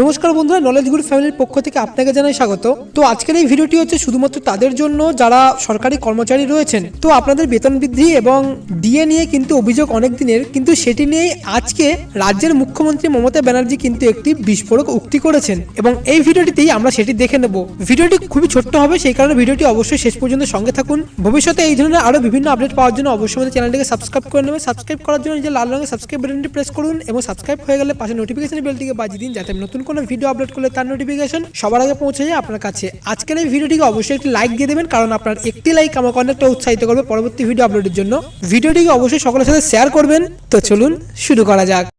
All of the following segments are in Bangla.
নমস্কার বন্ধুরা নলেজ গুড ফ্যামিলির পক্ষ থেকে আপনাকে জানাই স্বাগত। তো আজকের এই ভিডিওটি হচ্ছে শুধুমাত্র তাদের জন্য যারা সরকারি কর্মচারী রয়েছেন, তো আপনাদের বেতন বৃদ্ধি এবং ডিএ নিয়ে কিন্তু অভিযোগ অনেক দিনের, কিন্তু সেটি নিয়ে আজকে রাজ্যের মুখ্যমন্ত্রী মমতা ব্যানার্জি কিন্তু একটি বিস্ফোরক উক্তি করেছেন এবং এই ভিডিওটিতেই আমরা সেটি দেখে নেব। ভিডিওটি খুবই ছোট্ট হবে, সেই কারণে ভিডিওটি অবশ্যই শেষ পর্যন্ত সঙ্গে থাকুন। ভবিষ্যতে এই ধরনের আরও বিভিন্ন আপডেট পাওয়ার জন্য অবশ্যই আমাদের চ্যানেলটিকে সাবস্ক্রাইব করে নেবেন। সাবস্ক্রাইব করার জন্য যে লাল রঙের সাবস্ক্রাইব বাটনটি প্রেস করুন এবং সাবস্ক্রাইব হয়ে গেলে পাশে নোটিফিকেশন বেলটিকে বাজিয়ে দিন, যাতে নতুন কোনো ভিডিও আপলোড করলে তার নোটিফিকেশন সবার আগে পৌঁছে যায় আপনার কাছে। আজকের এই ভিডিওটিকে অবশ্যই একটি লাইক দিয়ে দেবেন, কারণ আপনার একটি লাইক আমাকে অনেকটা উৎসাহিত করবে পরবর্তী ভিডিও আপলোডের জন্য। ভিডিওটিকে অবশ্যই সকলের সাথে শেয়ার করবেন। তো চলুন শুরু করা যাক।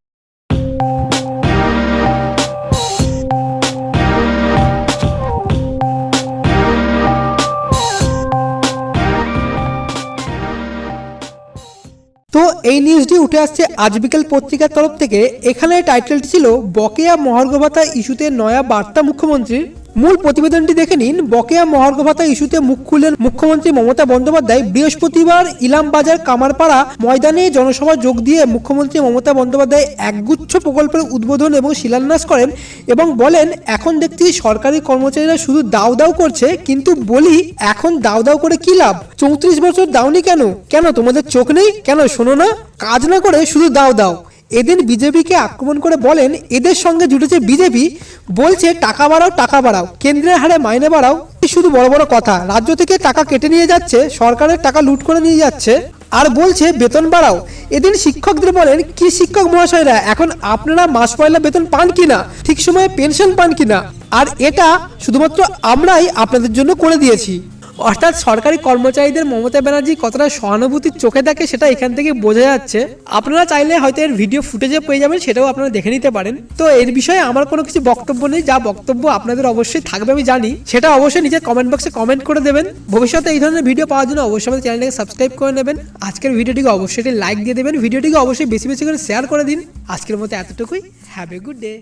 তো এই নিউজটি উঠে আসছে আজ বিকেল পত্রিকার তরফ থেকে। এখানে টাইটেলটি ছিল বকেয়া মহার্ঘ ভাতা ইস্যুতে নয়া বার্তা মুখ্যমন্ত্রীর মূল প্রতিবেদনটি দেখে নিন। বকেয়া মহার্ঘ ভাতা ইস্যুতে মুখ খুললেন মুখ্যমন্ত্রী মমতা বন্দ্যোপাধ্যায়। বৃহস্পতিবার ইলামবাজার কামারপাড়া ময়দানে জনসভা যোগ দিয়ে মুখ্যমন্ত্রী মমতা বন্দ্যোপাধ্যায় একগুচ্ছ প্রকল্পের উদ্বোধন এবং শিলান্যাস করেন এবং বলেন, এখন দেখছি সরকারি কর্মচারীরা শুধু দাও দাও করছে, কিন্তু বলি, এখন দাও দাও করে কি লাভ? চৌত্রিশ বছর দাওনি কেন? কেন তোমাদের চোখ নেই? কেন শোনো না? কাজ না করে শুধু দাও দাও। এদিন বিজেপিকে আক্রমণ করে বলেন, এদের সঙ্গে জুটেছে বিজেপি। বলছে, টাকা বাড়াও টাকা বাড়াও। কেন্দ্রের হারে মাইনে বাড়াও। শুধু বড় বড় কথা। রাজ্য থেকে টাকা কেটে নিয়ে যাচ্ছে, সরকারের টাকা লুট করে নিয়ে যাচ্ছে। আর বলছে, বেতন বাড়াও। এদিন শিক্ষকদের বলেন, কি শিক্ষক মহাশয়রা, এখন আপনারা মাস পয়লা বেতন পান কিনা? ঠিক সময়ে পেনশন পান কিনা? আর এটা শুধুমাত্র আমরাই আপনাদের জন্য করে দিয়েছি। অর্থাৎ সরকারি কর্মচারীদের মমতা ব্যানার্জি কতটা সহানুভূতির চোখে দেখে সেটা এখান থেকে বোঝা যাচ্ছে। আপনারা চাইলে হয়তো এর ভিডিও ফুটেজে পেয়ে যাবেন, সেটাও আপনারা দেখে নিতে পারেন। তো এর বিষয়ে আমার কোনো কিছু বক্তব্য নেই, যা বক্তব্য আপনাদের অবশ্যই থাকবে আমি জানি। সেটা অবশ্যই নিজের কমেন্ট বক্সে কমেন্ট করে দেবেন। ভবিষ্যতে এই ধরনের ভিডিও পাওয়ার জন্য অবশ্যই আমাদের চ্যানেলটাকে সাবস্ক্রাইব করে নেবেন। আজকের ভিডিওটিকে অবশ্যই লাইক দিয়ে দেবেন। ভিডিওটিকে অবশ্যই বেশি বেশি করে শেয়ার করে দিন। আজকের মতো এতটুকুই। Have a good day